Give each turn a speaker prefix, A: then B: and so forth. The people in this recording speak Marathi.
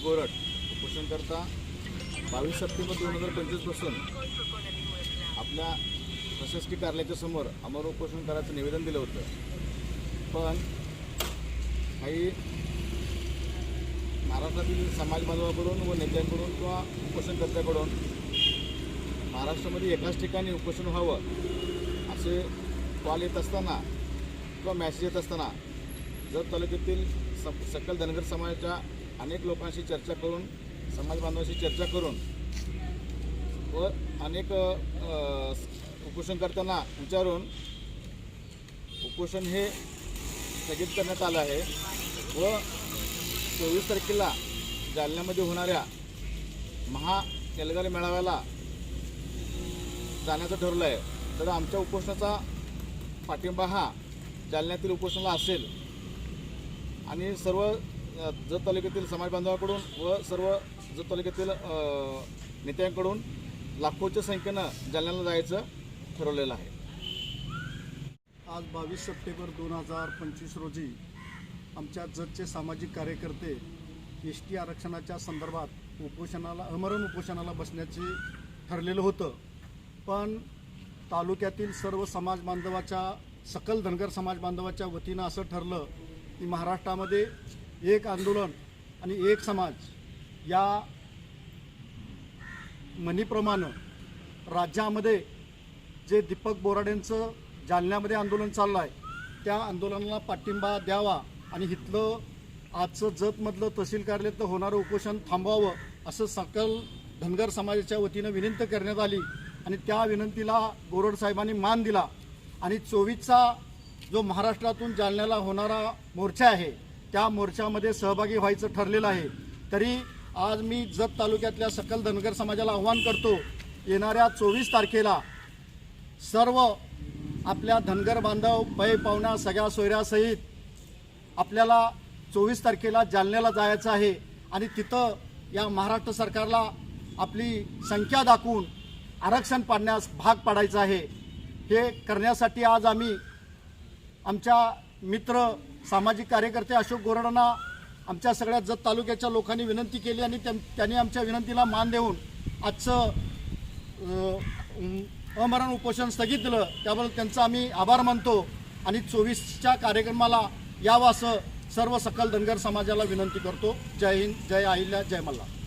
A: करता बावीस सप्टेंबर दोन हजार पंचवीसपासून आपल्या प्रशासकीय कार्यालयाच्या समोर अमर उपोषण करायचं निवेदन दिलं होतं. पण काही महाराष्ट्रातील समाज बांधवाकडून व नेत्यांकडून किंवा उपोषणकर्त्याकडून महाराष्ट्रामध्ये एकाच ठिकाणी उपोषण व्हावं असे कॉल येत असताना किंवा मॅसेज येत असताना जत तालुक्यातील स सकल धनगर समाजाच्या अनेक लोकांशी चर्चा करून समाज बांधवांशी चर्चा करून व अनेक उपोषण उपोषणकर्त्यांना विचारून उपोषण हे स्थगित करण्यात आलं आहे व चोवीस तारखेला जालन्यामध्ये होणाऱ्या महा एल्गार मेळाव्याला जाण्याचं ठरलं आहे तर आमच्या उपोषणाचा पाठिंबा हा जालन्यातील उपोषणाला असेल. आणि सर्व जत तालुक्यातील समाज बांधवाकडून व सर्व जत तालुक्यातील नेत्यांकडून लाखोच्या संख्येनं जालन्याला जायचं ठरवलेलं आहे.
B: आज बावीस सप्टेंबर दोन हजार पंचवीस रोजी आमच्या जतचे सामाजिक कार्यकर्ते एस टी आरक्षणाच्या संदर्भात उपोषणाला अमरण उपोषणाला बसण्याचे ठरलेलं होतं. पण तालुक्यातील सर्व समाज बांधवाच्या सकल धनगर समाज बांधवाच्या वतीनं असं ठरलं की महाराष्ट्रामध्ये एक आंदोलन आणि एक समाज या म्हणीप्रमाणे राज्यामध्ये जे दीपक बोराडेंचं जालन्यामध्ये आंदोलन चाललं आहे त्या आंदोलनाला पाठिंबा द्यावा आणि इथलं आजचं जतमधलं तहसील कार्यालयातलं होणारं उपोषण थांबवावं असं सकल धनगर समाजाच्या वतीनं विनंती करण्यात आली आणि त्या विनंतीला गोरड साहेबांनी मान दिला. आणि चोवीसचा जो महाराष्ट्रातून जालन्याला होणारा मोर्चा आहे त्या मोर्चामध्ये सहभागी व्हायचं ठरलेलं आहे. तरी आज मी जत तालुक्यातल्या सकल धनगर समाजाला आव्हान करतो येणाऱ्या चोवीस तारखेला सर्व आपल्या धनगर बांधव पै पाहुणा सगळ्या सोयऱ्यासहित आपल्याला चोवीस तारखेला जालन्याला जायचं आहे आणि तिथं या महाराष्ट्र सरकारला आपली संख्या दाखवून आरक्षण पाडण्यास भाग पाडायचं आहे. हे करण्यासाठी आज आम्ही आमच्या मित्र सामाजिक कार्यकर्ते अशोक गोरडांना आमच्या सगळ्या जत तालुक्याच्या लोकांनी विनंती केली आणि त्यां- त्यांनी आमच्या विनंतीला मान देऊन आजचं अमरण उपोषण स्थगित दिलं. त्याबद्दल त्यांचा आम्ही आभार मानतो आणि चोवीसच्या कार्यक्रमाला यावं असं सर्व सकल धनगर समाजाला विनंती करतो. जय हिंद जय अहिल्या जय मल्हार.